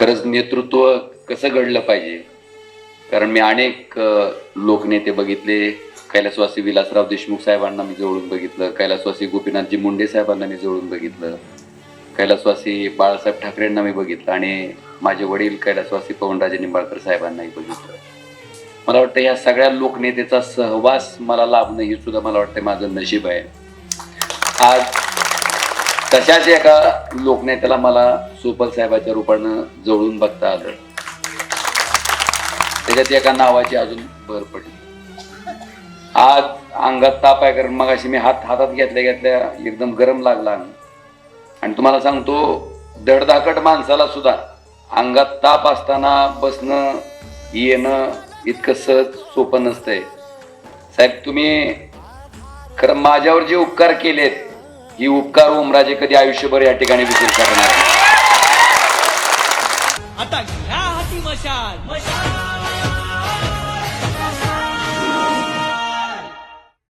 खरंच नेतृत्व कसं घडलं पाहिजे? कारण मी अनेक लोकनेते बघितले. कैलासवासी विलासराव देशमुख साहेबांना मी जवळून बघितलं. कैलासवासी गोपीनाथजी मुंडे साहेबांना मी जवळून बघितलं. कैलासवासी बाळासाहेब ठाकरेंना मी बघितलं आणि माझे वडील कैलासवासी पवनराजे निंबाळकर साहेबांनाही बघितलं. मला वाटतं या सगळ्या लोकनेतेचा सहवास मला लाभणं ही सुद्धा मला वाटतं माझं नशीब आहे. आज तशाच एका लोकनेत्याला मला सोपल साहेबाच्या रूपानं जवळून बघता आलं. त्याच्यात एका नावाची अजून भर पडली. आज अंगात ताप आहे कारण मग अशी मी हात हातात घेतल्या घेतल्या एकदम गरम लागला आणि तुम्हाला सांगतो धडधाकट माणसाला सुद्धा अंगात ताप असताना बसणं येणं इतकं सहज सोपं नसतंय. साहेब तुम्ही खरं माझ्यावर जे उपकार केलेत ही उपकार उमराजे कधी आयुष्यभर या ठिकाणी विसरू शकणार नाही. आता घ्या हाती मशाल मशाल